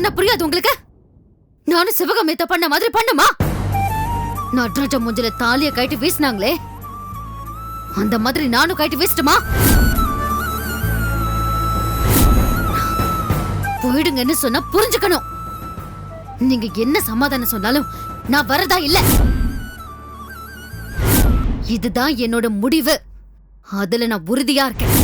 சொன்ன புரியாது உங்களுக்கு? நானும் சிவகாமியத்தை பண்ண மாதிரி பண்ணுமா? நடராஜ மூஞ்சில தாலிய கட்டி வீசினாங்களே. அந்த மாதிரி நானும் கட்டி வீசிட்டுமா? போயிடுங்கன்னு சொன்னா புரிஞ்சுக்கணும். நீங்க என்ன சமாதானம் சொன்னாலும் நான் வரதா இல்ல. இதுதான் என்னோட முடிவு. அதுல நான் உறுதியா இருக்கேன்.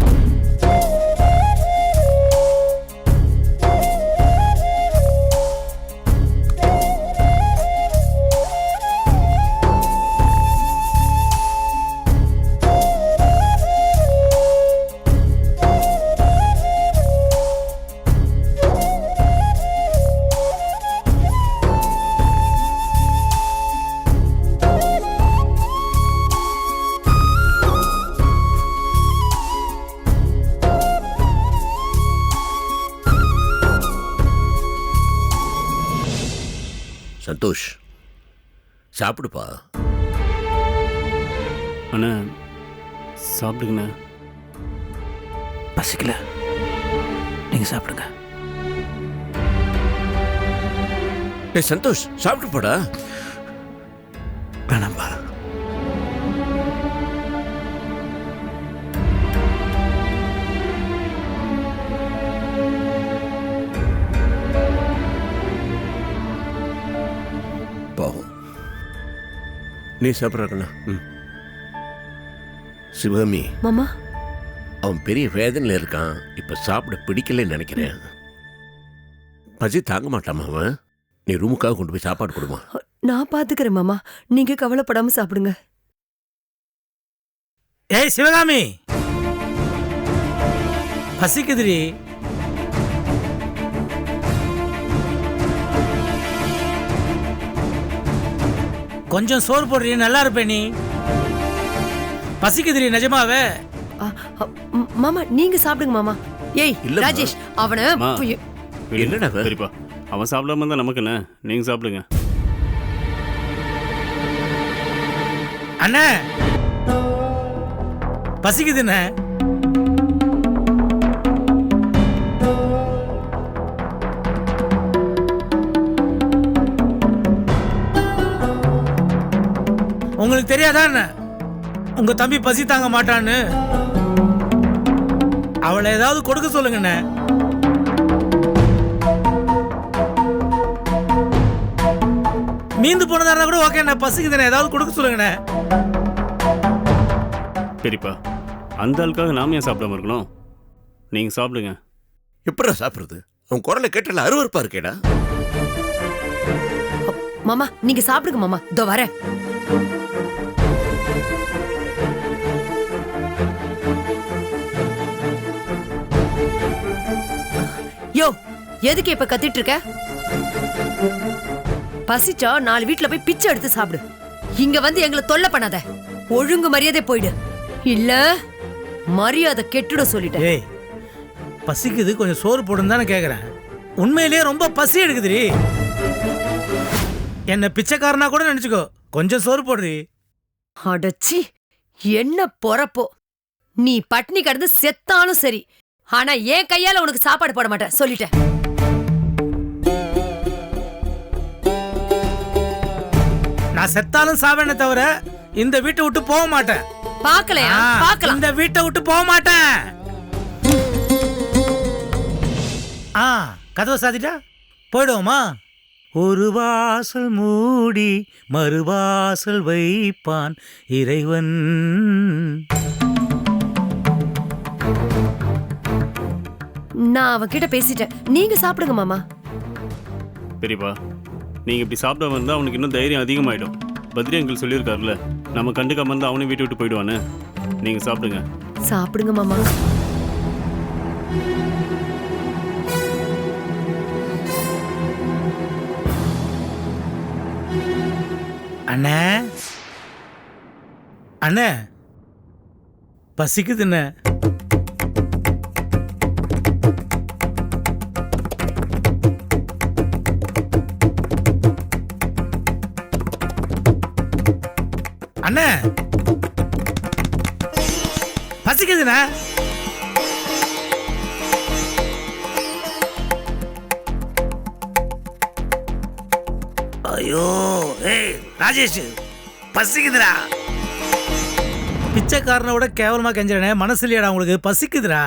சாப்பிடுப்பா. அண்ணா சாப்பிடுங்கண்ணா. பசிக்கல. நீங்க சாப்பிடுங்க. ஏய் சந்தோஷ் சாப்பிட்டு போடா வேணாம்பா. நீ சாப்பிட்றக்கண்ணா ம். சிவகாமி. மாமா. அவன் பெரிய வேதனையில் இருக்கான். இப்ப சாப்பிட பிடிக்கலன்னு நினைக்கிறேன். பசி தாங்க மாட்டாமா அவன்? நீ ரூமுக்காக கொண்டு போய் சாப்பாடு கொடுமா. நான் பாத்துக்கிறேன் மாமா. நீங்க கவலைப்படாம சாப்பிடுங்க. ஏய் சிவகாமி. பசிக்குதுடி. கொஞ்சம் சோறு போடுறீ நல்லா இருப்பே நீ. பசிக்குதுடி நிஜமாவே. மாமா நீங்க சாப்பிடுங்க மாமா. ஏய். ராஜேஷ் அவன என்னடா அவன்? சரிப்பா. அவன் சாப்பிடாம இருந்தா நமக்கு என்ன? நீங்க சாப்பிடுங்க. அண்ணே. பசிக்குதுண்ணே. உங்களுக்கு தெரியாதா என்ன? உங்க தம்பி பசி தாங்க மாட்டான்னு. அவளை ஏதாவது கொடுக்க சொல்லுங்கண்ணே மீந்து போனதா இருந்தா கூட ஓகே நான் பசிக்குதுண்ணே ஏதாவது கொடுக்க சொல்லுங்கண்ணே சரிப்பா அந்த ஆளுக்காக நாம ஏன் சாப்பிடாம இருக்கணும்? நீங்க சாப்பிடுங்க. எப்படா சாப்பிடுறது? அவன் குரலை கேட்டல அருவருப்பா இருக்கேடா. மாமா நீங்க சாப்பிடுங்க மாமா. இதோ வரேன். எதுக்கு இப்ப கத்திட்டு இருக்க? பசிச்சா நாலு வீட்ல போய் பிச்சை எடுத்து சாப்பிடு. இங்க வந்து எங்களை தொல்லை பண்ணாத. ஒழுங்கு மரியாதை போயிடு. இல்ல மரியாதை கெட்டுட சொல்லிட்டேன். ஏய் பசிக்குது கொஞ்சம் சோறு போடுன்னு தானே கேட்குறேன் உண்மையிலேயே ரொம்ப பசி எடுக்குதுடி. என்ன பிச்சைக்காரனா கூட நினச்சிக்கோ. கொஞ்சம் சோறு போடுறி. அடச்சி என்ன பொறப்போ. நீ பட்னி கிடந்து செத்தாலும் சரி. ஆனா என் கையால உனக்கு சாப்பாடு போட மாட்டேன். சொல்லிட்டேன். நான் செத்தாலும் சாவேனே தவிர இந்த வீட்டை விட்டு போக மாட்டேன். பாக்கலையா ஆ, பாக்கலாம் இந்த வீட்டை விட்டு போக மாட்டேன். ஆ கதவை சாத்திட்டா? போயிடுவோமா? ஒரு வாசல் மூடி மறுவாசல் வைப்பான் இறைவன். நான் அவன்கிட்ட பேசிட்டேன். நீங்க சாப்பிடுங்க மாமா. பெரியப்பா நீங்க இப்படி சாப்பிடாம இருந்தா அவனுக்கு இன்னும் தைரியம் அதிகமாயிடும். பத்ரி அங்கிள் சொல்லியிருக்காருல்ல நம்ம கண்டுக்காம இருந்தா அவனையும் வீட்டை விட்டு போயிடுவானே. நீங்க சாப்பிடுங்க. சாப்பிடுங்க மாமா. அண்ணே. அண்ணே. பசிக்குதுண்ணே. அண்ணே. பசிக்குதுண்ணா. ஐயோ ஏய் ராஜேஷ் பசிக்குதுடா. பிச்சைக்காரனை விட கேவலமா கெஞ்சிடனே மனசு இல்லையாடா உங்களுக்கு பசிக்குதுடா.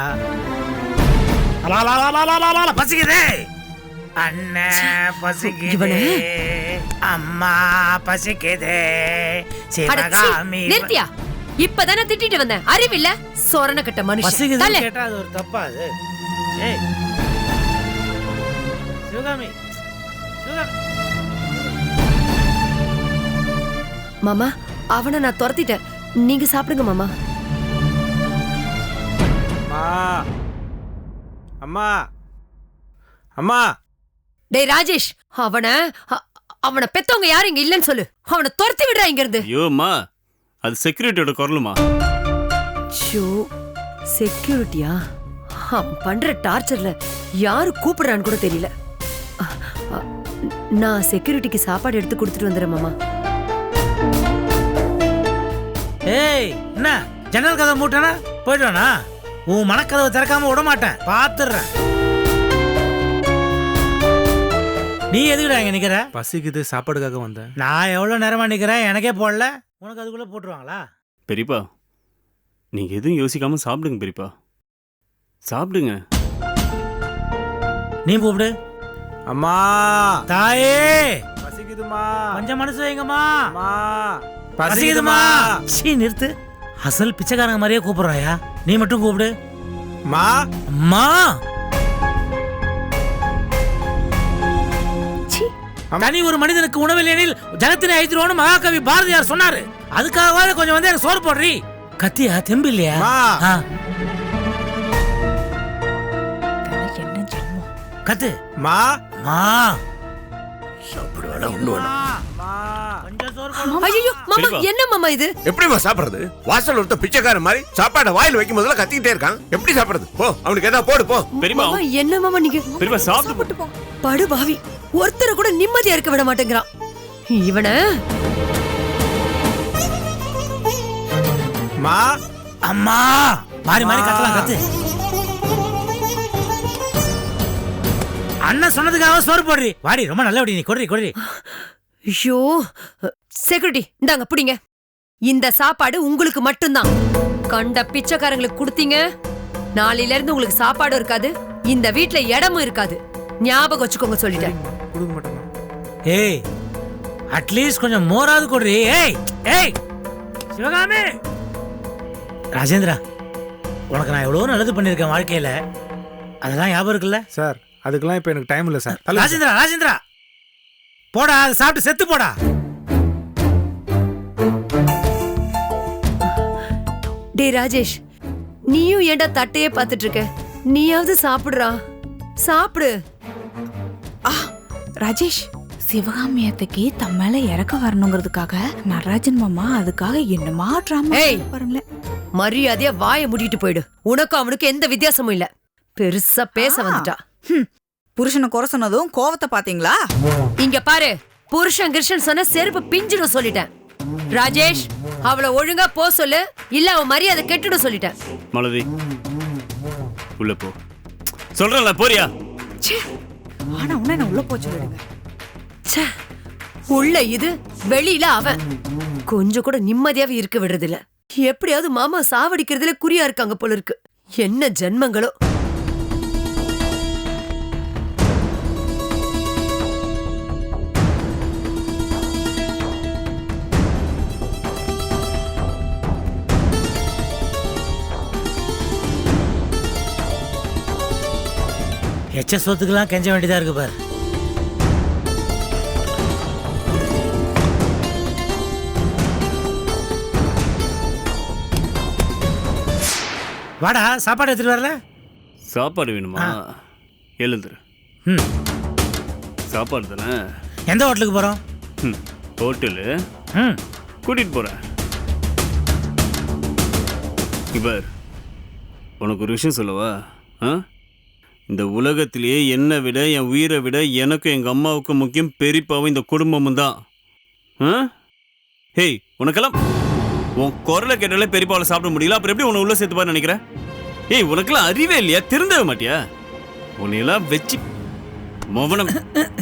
பசிக்குதே. அண்ணன் பசிக்குது. அம்மா பசிக்குது. சிவகாமி நிறுத்தியா? இப்பதானே திட்டிட்டு வந்தேன் அறிவில்ல? சொரண கட்ட மனுஷன். கேட்டா அது ஒரு தப்பா அது? ஏய். சிவகாமி. சிவகாமி. மாமா அவனை நான் துரத்திட்டேன். நீங்க சாப்பிடுங்க மாமா. அம்மா. அம்மா. அம்மா. டேய் ராஜேஷ் அவன அவன பெத்தவங்க யாரும் இங்க இல்லைன்னு சொல்லு. அவனை துரத்தி விடுறா இங்க இருந்து ஐயோம்மா அது செக்யூரிட்டியோட குரலுமா? ஷோ செக்யூரிட்டியா அவன் பண்ற டார்ச்சர்ல யாரு கூப்பிடுறான்னு கூட தெரியல. நான் செக்யூரிட்டிக்கு சாப்பாடு எடுத்து கொடுத்துட்டு வந்துடுறேன் மாமா. ஏய் என்ன? ஜன்னல் கதை மூட்டனா? போயிடுவானா உன் மனக்கதவை திறக்காம விட மாட்டேன் பாத்துடுறேன். நீ எதுக்குடா இங்க நிக்கிற? பசிக்குது சாப்பாடுக்காக வந்தேன் நான் எவ்வளவு நேரமா நிக்கிறேன்? எனக்கே போடல. உனக்கு அதுக்குள்ள போட்டுருவாங்களா? பெரியப்பா நீங்க எதுவும் யோசிக்காம சாப்பிடுங்க பெரியப்பா. சாப்பிடுங்க. நீ கூப்பிடு. அம்மா! தாயே! பசிக்குதுமா கொஞ்சம் மனசு வைங்கம்மா. அம்மா! பசிக்குதுமா சீ நிறுத்து. அசல் பிச்சைக்காரங்க மாதிரியே கூப்பிடுறாயா? நீ மட்டும் கூப்பிடு. அம்மா! அம்மா! தனி ஒரு மனிதனுக்கு உணவில்லையெனில் ஜகத்தினை ஐத்திரோன்னு மகாகவி பாரதியார் சொன்னாரு. அதுக்காகவாது கொஞ்சம் வந்து எனக்கு சோறு போடுறி. கத்தியா? தெம்பு இல்லையா கத்து. அம்மா அம்மா சாப்பிடுவாடா ஒண்ணு வேணாம். ஐயோ மாமா. என்ன மாமா இது? எப்படிம்மா சாப்பிடுறது? வாசல் ஒருத்த பிச்சைக்காரன் மாதிரி சாப்பாடை வாயில் வைக்கும் போதெல்லாம் கத்திக்கிட்டே இருக்கான். எப்படி சாப்பிடுறது? போ அவனுக்கு ஏதாவது போடு போ. பெரியப்பா மாமா என்ன மாமா நீங்க? பெரியப்பா சாப்பிட்டு படு பாவி. ஒருத்தரை கூட நிம்மதியா இருக்க விட மாட்டேங்கிறான். இவன? அம்மா அம்மா மாறி மாறி கத்தலாம் கத்து. அண்ணன் சொன்னதுக்காக சோறு போடுறி. வாடி ரொம்ப நல்லபடி நீ கொடுறி கொடுறி. ஐயோ செக்யூரிட்டி இந்தாங்க புடிங்க. இந்த சாப்பாடு உங்களுக்கு மட்டும்தான். கண்ட பிச்சைக்காரங்களுக்கு கொடுத்தீங்க. நாளையில இருந்து உங்களுக்கு சாப்பாடும் இருக்காது. இந்த வீட்ல இடமும் இருக்காது. ஞாபகம் வச்சுக்கோங்க சொல்லிட்டேன். கொடுக்க மாட்டேம்மா. ஏய் அட்லீஸ்ட் கொஞ்சம் மோராவது கொடுறி. ஏய் ஏய் சிவகாமி! ராஜேந்திரா உனக்கு நான் எவ்வளோ நல்லது பண்ணியிருக்கேன் வாழ்க்கையில. அதெல்லாம் ஞாபகம் இருக்குல்ல? சார் அதுக்கெல்லாம் இப்போ எனக்கு டைம் இல்லை சார். ராஜேந்திரா ராஜேந்திரா! போடா அதை சாப்பிட்டு செத்து போடா! டேய் ராஜேஷ் நீயும் ஏன்டா தட்டையே பார்த்துட்டு இருக்க? நீயாவது சாப்பிடுறா. சாப்பிடு. ராஜேஷ் சிவகாமி அத்தைக்கு தம் மேல இறக்க வரணுங்கிறதுக்காக நடராஜன் மாமா அதுக்காக என்னமா ட்ராமா ஏய். பாருங்களேன் மரியாதையா வாயை மூடிட்டு போயிடு. உனக்கும் அவனுக்கும் எந்த வித்தியாசமும் இல்ல. பெருசா பேச வந்துட்டா. ஹம். புருஷனை குறை சொன்னதும் கோவத்தை பாத்தீங்களா இங்க பாரு புருஷன் கிருஷ்ணன் சொன்ன செருப்பு பிஞ்சிடும் சொல்லிட்டேன். ராஜேஷ் அவளை ஒழுங்கா போ சொல்லு. இல்ல அவன் மரியாதை கெட்டுடும் சொல்லிட்டேன். மலதி உள்ள போ. சொல்றேன்ல போறியா? ஆனா உன்ன நான் உள்ள போச்சு விடுங்க ச்சே உள்ள இது வெளியில அவன் கொஞ்சம் கூட நிம்மதியாவே இருக்க விடுறதில்ல. எப்படியாவது மாமா சாவடிக்கிறதுல குறியா இருக்காங்க போல இருக்கு. என்ன ஜென்மங்களோ. எச்ச சொத்துக்கெல்லாம் கெஞ்ச வேண்டியதா இருக்கு பாரு. வாடா சாப்பாடு எடுத்துட்டு வரல? சாப்பாடு வேணுமா? எழுந்துரு. ம். சாப்பாடு தானே? எந்த ஹோட்டலுக்கு போறோம்? ம் ஹோட்டலு. ம். கூட்டிட்டு போறேன். இவர் உனக்கு ஒரு விஷயம் சொல்லவா? ஆ? இந்த உலகத்திலேயே என்னை விட என் உயிரை விட எனக்கும் எங்கள் அம்மாவுக்கும் முக்கியம் பெரியப்பாவும் இந்த குடும்பமும் தான். ஆ? ஹேய் உனக்கெல்லாம் உன் குரலை கேட்டாலே பெரியப்பாவில் சாப்பிட முடியல அப்புறம் எப்படி உன்னை உள்ளே சேர்த்துப்பான்னு நினைக்கிறேன்? ஏய் உனக்கெல்லாம் அறிவே இல்லையா? திருந்தவே மாட்டியா? உன்னையெல்லாம் வச்சு மவனம்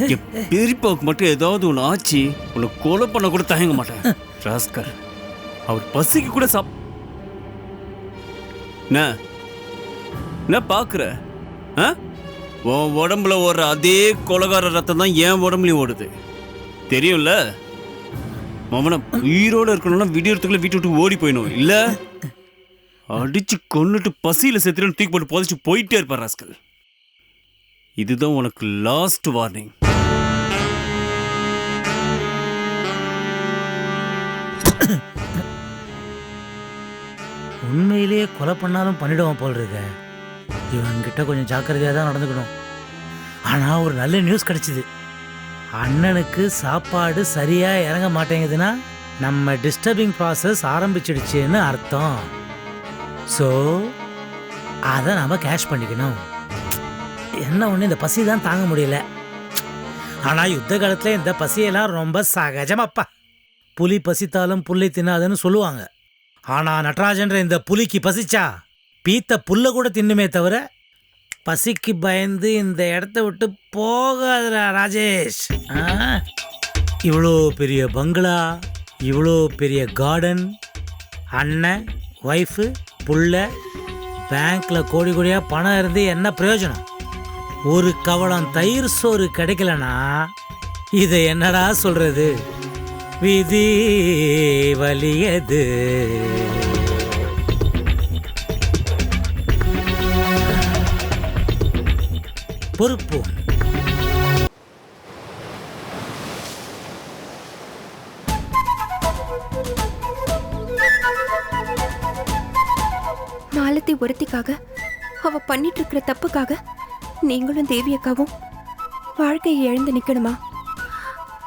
என் பெரியப்பாவுக்கு மட்டும் ஏதாவது ஒன்று ஆச்சு உன்னை கொலை பண்ண கூட தயங்க மாட்டேன் ராஸ்கர். அவர் பசிக்கு கூட சாப் என்ன? என்ன பார்க்குற? உன் உடம்புல ஓடுற அதே கொலகார ரத்தம் தான் என் உடம்புலையும் ஓடுது. தெரியும்ல? மமனம் உயிரோடு இருக்கணும்னா விடியறதுக்குள்ள வீட்டு விட்டு ஓடி போயிடணும். இல்லை? அடிச்சு கொன்னுட்டு பசியில் செத்துறேன்னு தூக்கி போட்டு புதைச்சு போயிட்டே இருப்பார் ராஸ்கல். இதுதான் உனக்கு லாஸ்ட் வார்னிங் உண்மையிலேயே கொலை பண்ணாலும் பண்ணிடுவான் போல் இருக்க. இவன்கிட்ட கொஞ்சம் ஜாக்கிரதையாக தான் நடந்துக்கணும். ஆனால் ஒரு நல்ல நியூஸ் கிடச்சிது. அண்ணனுக்கு சாப்பாடு சரியாக இறங்க மாட்டேங்குதுன்னா நம்ம டிஸ்டர்பிங் ப்ராசஸ் ஆரம்பிச்சிடுச்சுன்னு அர்த்தம். ஸோ அதை நாம் கேஷ் பண்ணிக்கணும். என்ன ஒன்று இந்த பசி தான் தாங்க முடியல. ஆனால் யுத்த காலத்தில் இந்த பசியெல்லாம் ரொம்ப சகஜமாப்பா. புலி பசித்தாலும் புல்லை தின்னாதுன்னு சொல்லுவாங்க. ஆனால் நடராஜன்ற இந்த புலிக்கு பசிச்சா பீத்த புல்ல கூட தின்னுமே தவிர பசிக்கு பயந்து இந்த இடத்த விட்டு போகாதரா ராஜேஷ். இவ்வளோ பெரிய பங்களா இவ்வளோ பெரிய கார்டன் அண்ணன் ஒய்ஃபு புள்ள பேங்க்கில் கோடி கோடியாக பணம் இருந்து என்ன பிரயோஜனம்? ஒரு கவலம் தயிர் சோறு கிடைக்கலனா இதை என்னடா சொல்கிறது விதி வலியது பொறுப்பு. மாலத்தி ஒருத்திக்காக அவ பண்ணிட்டு இருக்கிற தப்புக்காக நீங்களும் தேவி அக்காவும் வாழ்க்கையை இழந்து நிக்கணுமா?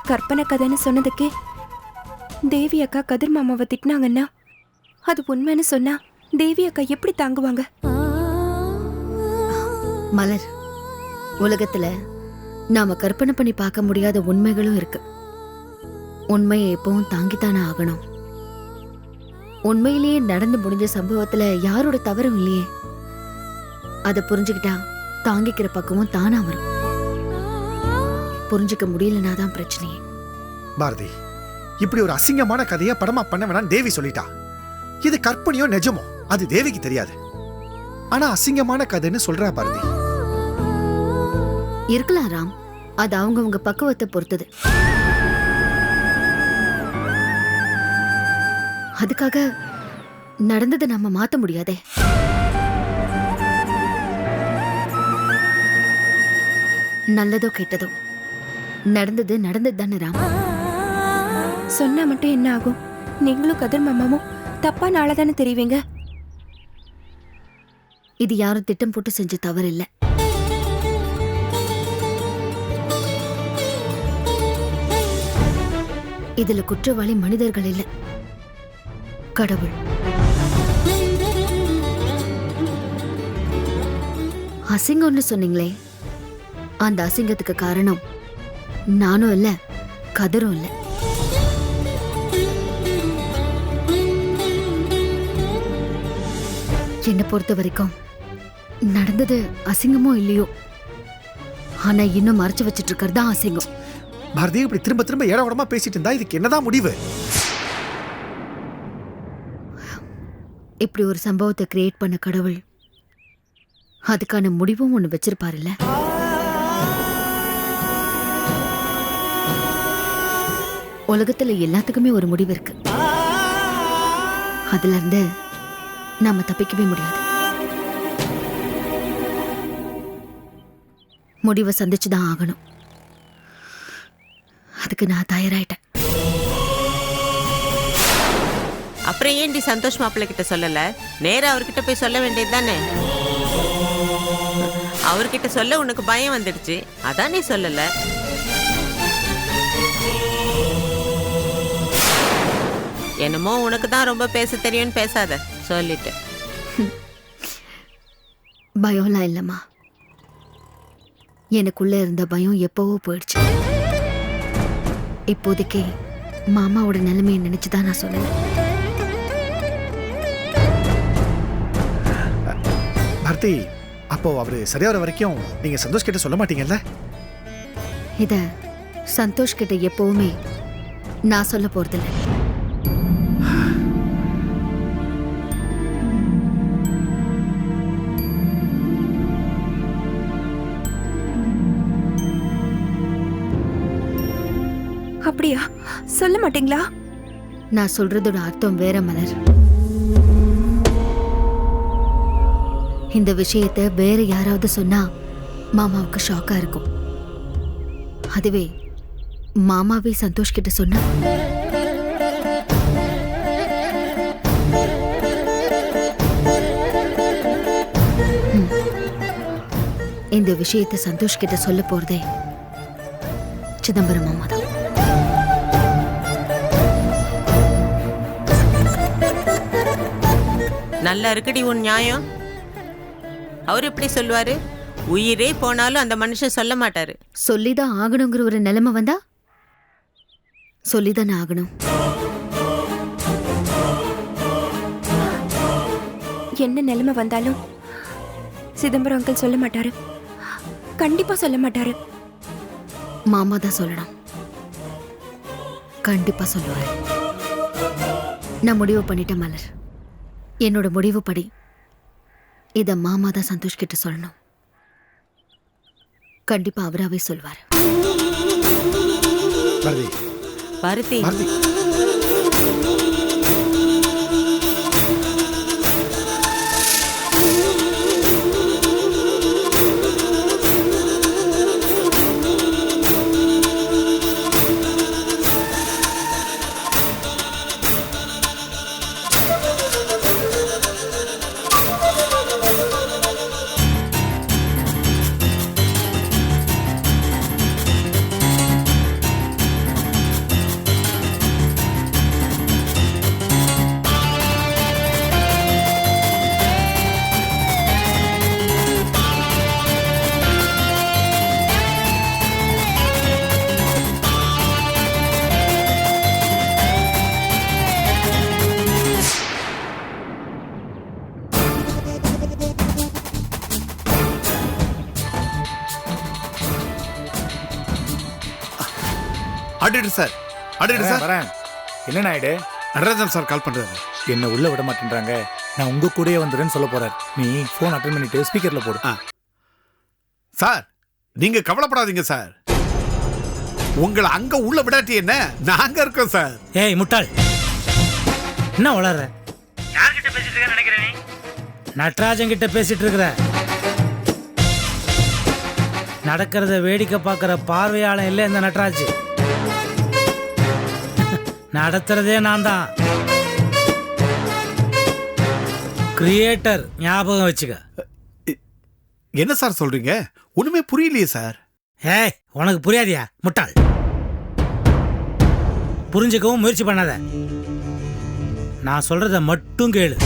கற்பனை கதைன்னு சொன்னதுக்கே தேவி அக்கா கதிர் மாமாவை திட்டினாங்கன்னா அது உண்மைன்னு சொன்னா தேவி அக்கா எப்படி தாங்குவாங்க? மலர் உலகத்துல நாம கற்பனை பண்ணி பார்க்க முடியாத உண்மைகளும் இருக்கு. உண்மையை எப்பவும் தாங்கித்தானே ஆகணும். உண்மையிலேயே நடந்து முடிஞ்ச சம்பவத்துல யாரோட தவறும் இல்லையே? அதை புரிஞ்சுக்கிட்டா தாங்கிக்கிற பக்கமும் தானா வரும். புரிஞ்சுக்க முடியலனா தான் பிரச்சனையே. பாரதி இப்படி ஒரு அசிங்கமான கதையை படமா பண்ண வேணாம் தேவி சொல்லிட்டா. இது கற்பனையோ நிஜமோ? அது தேவிக்கு தெரியாது. ஆனா அசிங்கமான கதைன்னு சொல்றா பாரதி. இருக்கலாம் ராம். அது அவங்கவங்க பக்குவத்தை பொறுத்தது. அதுக்காக நடந்ததை நம்ம மாத்த முடியாதே. நல்லதோ கெட்டதோ. நடந்தது நடந்தது தானே ராம். சொன்னா மட்டும் என்ன ஆகும்? நீங்களும் கதிர் மாமாவும் தப்பான ஆளா தானே தெரிவிங்க? இது யாரும் திட்டம் போட்டு செஞ்ச தவறு இல்ல இதுல குற்றவாளி மனிதர்கள் இல்ல. கடவுள். அசிங்கம்னு சொன்னீங்களே. அந்த அசிங்கத்துக்கு காரணம் நானும் இல்ல கதரும் இல்ல. என்னை பொறுத்த வரைக்கும் நடந்தது அசிங்கமோ இல்லையோ? ஆனா இன்னும் மறைச்சு வச்சிட்டு இருக்கிறது தான் அசிங்கம். பாரதி இப்படி திரும்ப திரும்ப ஏட உடமா பேசிட்டு இருந்தா இதுக்கு என்னதான் முடிவு? இப்படி ஒரு சம்பவத்தை கிரியேட் பண்ண கடவுள் அதுக்கான முடிவும் ஒண்ணு வச்சிருப்பாருல்ல? உலகத்துல எல்லாத்துக்குமே ஒரு முடிவு இருக்கு. அதுல இருந்து நாம தப்பிக்கவே முடியாது. முடிவை சந்திச்சுதான் ஆகணும். அதுக்கு நான் தயாராயிட்டேன். அப்புறம் ஏன்டி சந்தோஷ் மாப்பிள்ளை கிட்ட சொல்லல? நேரா அவர்கிட்ட போய் சொல்ல வேண்டியது தானே? அவர்கிட்ட சொல்ல உனக்கு பயம் வந்துடுச்சு. அதான் நீ சொல்லல. என்னமோ உனக்கு தான் ரொம்ப பேச தெரியும்னு பேசாத. சொல்லிட்டு பயம்லாம் இல்லைம்மா. எனக்குள்ள இருந்த பயம் எப்பவோ போயிடுச்சு. இப்போதைக்கு மாமாவோட நிலைமையை நினைச்சுதான் நான் சொல்லல. பாரதி அப்போ அவரு சரியா வர வரைக்கும் நீங்க சந்தோஷ் கிட்ட சொல்ல மாட்டீங்கல்ல? இத சந்தோஷ் கிட்ட எப்பவுமே நான் சொல்ல போறதில்ல. சொல்ல மாட்டீங்களா? நான் சொல்றதோட அர்த்தம் வேற மலர். இந்த விஷயத்த வேற யாராவது சொன்னா மாமாவுக்கு ஷாக்கா இருக்கும். அதுவே மாமாவே சந்தோஷ் கிட்ட சொன்னா? இந்த விஷயத்தை சந்தோஷ் கிட்ட சொல்ல போறதே சிதம்பரம் மாமா தான் நல்லா இருக்குடி உன் நியாயம்? அவர் எப்படி சொல்லுவாரு? உயிரே போனாலும் அந்த மனுஷன் சொல்ல மாட்டாரு. சொல்லிதான் ஆகணுங்கிற ஒரு நிலைமை வந்தா? சொல்லிதானே ஆகணும். என்ன நிலைமை வந்தாலும் சிதம்பரம் அங்கிள் சொல்ல மாட்டாரு. கண்டிப்பா சொல்ல மாட்டாரு. மாமா தான் சொல்லணும். கண்டிப்பா சொல்லுவாரு. நான் முடிவு பண்ணிட்டேன் மலர். என்னோட முடிவு படி இத மாமா தான் சந்தோஷ் கிட்ட சொல்லணும். கண்டிப்பா அவராவே சொல்வார். பாரதி. பருத்தி ஆடிட்டர் சார். Auditor sir. வரேன். என்ன நாயுடு? நடராஜன் சார் கால் பண்றாரு. என்ன உள்ள விட மாட்டேன்றாங்க. நான் உங்க கூடயே வந்துடுறேன்னு சொல்ல போறாரு. நீ ஃபோன் அட்டன் பண்ணிட்டு ஸ்பீக்கர்ல போடு. சார் நீங்க கவலைப்படாதீங்க சார். உங்களை அங்க உள்ள விடாட்டி என்ன? நாங்க இருக்கோம் சார். ஏய் முட்டாள். என்ன வளர்ற? யார்கிட்ட பேசிட்டு இருக்க நினைக்கிறேன் நீ? நட்ராஜன் கிட்ட பேசிட்டு இருக்கிற. நடக்கிறத வேடிக்கை பார்க்குற பார்வையாளன் இல்லை இந்த நட்ராஜ். நடத்துறதே நான் தான். கிரியேட்டர் ஞாபகம் வச்சுக்க. என்ன சார் சொல்றீங்க? ஒண்ணுமே புரியலையே சார். ஏய் உனக்கு புரியாதியா? முட்டாள். புரிஞ்சுக்கவும் முயற்சி பண்ணாத. நான் சொல்றத மட்டும் கேளு.